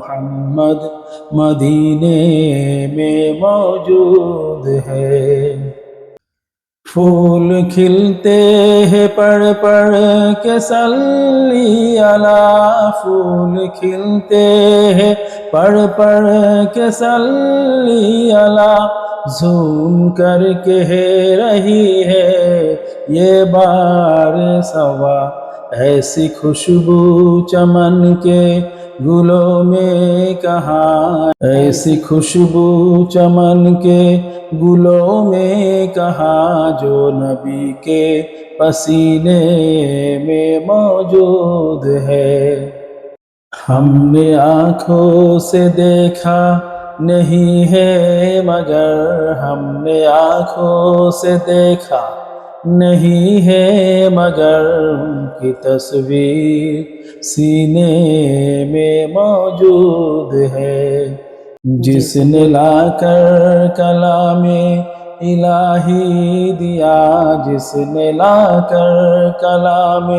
محمد مدینے میں موجود ہے۔ پھول کھلتے ہیں پڑھ پڑھ کے سلی اللہ پھول کھلتے ہیں پڑھ پڑھ کے سلی اللہ زوم کر کے رہی ہے یہ بار سوا۔ ایسی خوشبو چمن کے گلوں میں کہاں ایسی خوشبو چمن کے گلوں میں کہاں جو نبی کے پسینے میں موجود ہے؟ ہم نے آنکھوں سے دیکھا نہیں ہے، مگر ہم نے آنکھوں سے دیکھا۔ نہیں ہے مگر ان کی تصویر سینے میں موجود ہے۔ جس نے لا کر کلام الہی دیا، جس نے لا کر کلام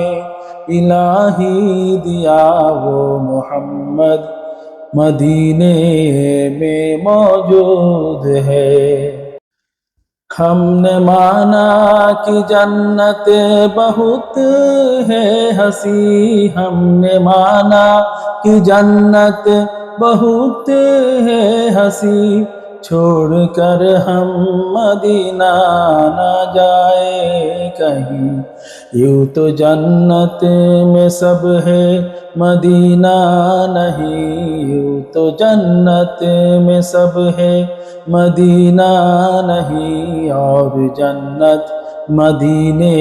الہی دیا، وہ محمد مدینے میں موجود ہے۔ ہم نے مانا کہ جنت بہت ہے ہنسی۔ ہم نے مانا کہ جنت بہت ہے ہنسی۔ چھوڑ کر ہم مدینہ نہ جائے کہیں۔ یوں تو جنت میں سب ہے، مدینہ نہیں۔ یوں تو جنت میں سب ہے، مدینہ نہیں۔ اور جنت مدینے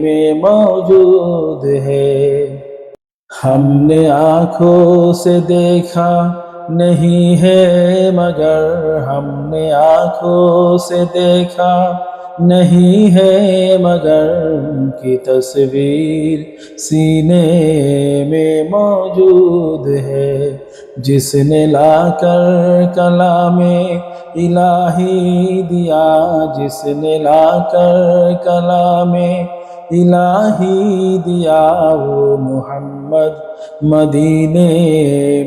میں موجود ہے۔ ہم نے آنکھوں سے دیکھا نہیں ہے مگر ہم نے آنکھوں سے دیکھا نہیں ہے مگر ان کی تصویر سینے میں موجود ہے جس نے لا کر کلام الہی دیا جس نے لا کر کلام الہی دیا وہ محمد مدینے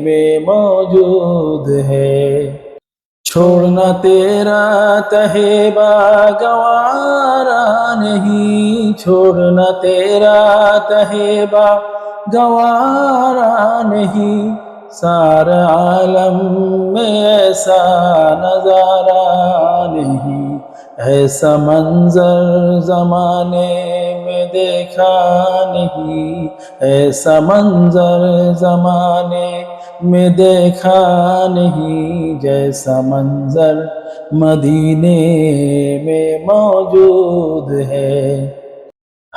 میں موجود ہے۔ چھوڑنا تیرا تہبا گوارا نہیں۔ چھوڑنا تیرا تہبا گوارا نہیں۔ سارا عالم میں ایسا نظارہ ایسا منظر زمانے میں دیکھا نہیں۔ ایسا منظر زمانے میں دیکھا نہیں۔ جیسا منظر مدینے میں موجود ہے۔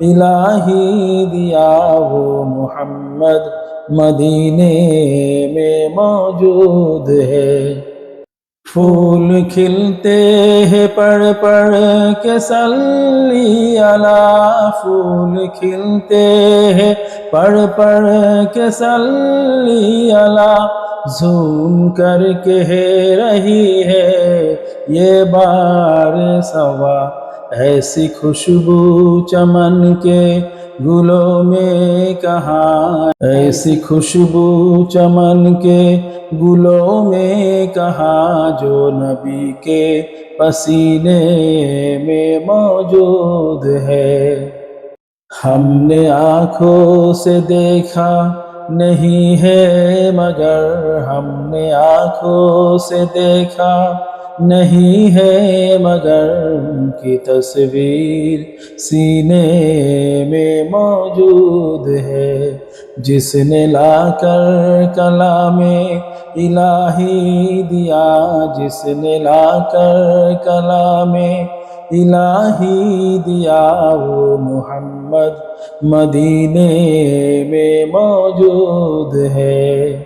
الہی دیا وہ محمد مدینے میں موجود ہے۔ پھول کھلتے ہیں پڑھ پڑھ کے سلی اللہ پھول کھلتے ہیں پڑھ پڑھ کے سلی اللہ زوم کر کے رہی ہے یہ بار سوا۔ ایسی خوشبو چمن کے گلوں میں کہاں؟ ایسی خوشبو چمن کے گلوں میں کہاں؟ جو نبی کے پسینے میں موجود ہے۔ ہم نے آنکھوں سے دیکھا نہیں ہے، مگر ہم نے آنکھوں سے دیکھا نہیں ہے مگر ان کی تصویر سینے میں موجود ہے، جس نے لا کر کلام الہی دیا، جس نے لا کر کلام الہی دیا، وہ محمد مدینے میں موجود ہے۔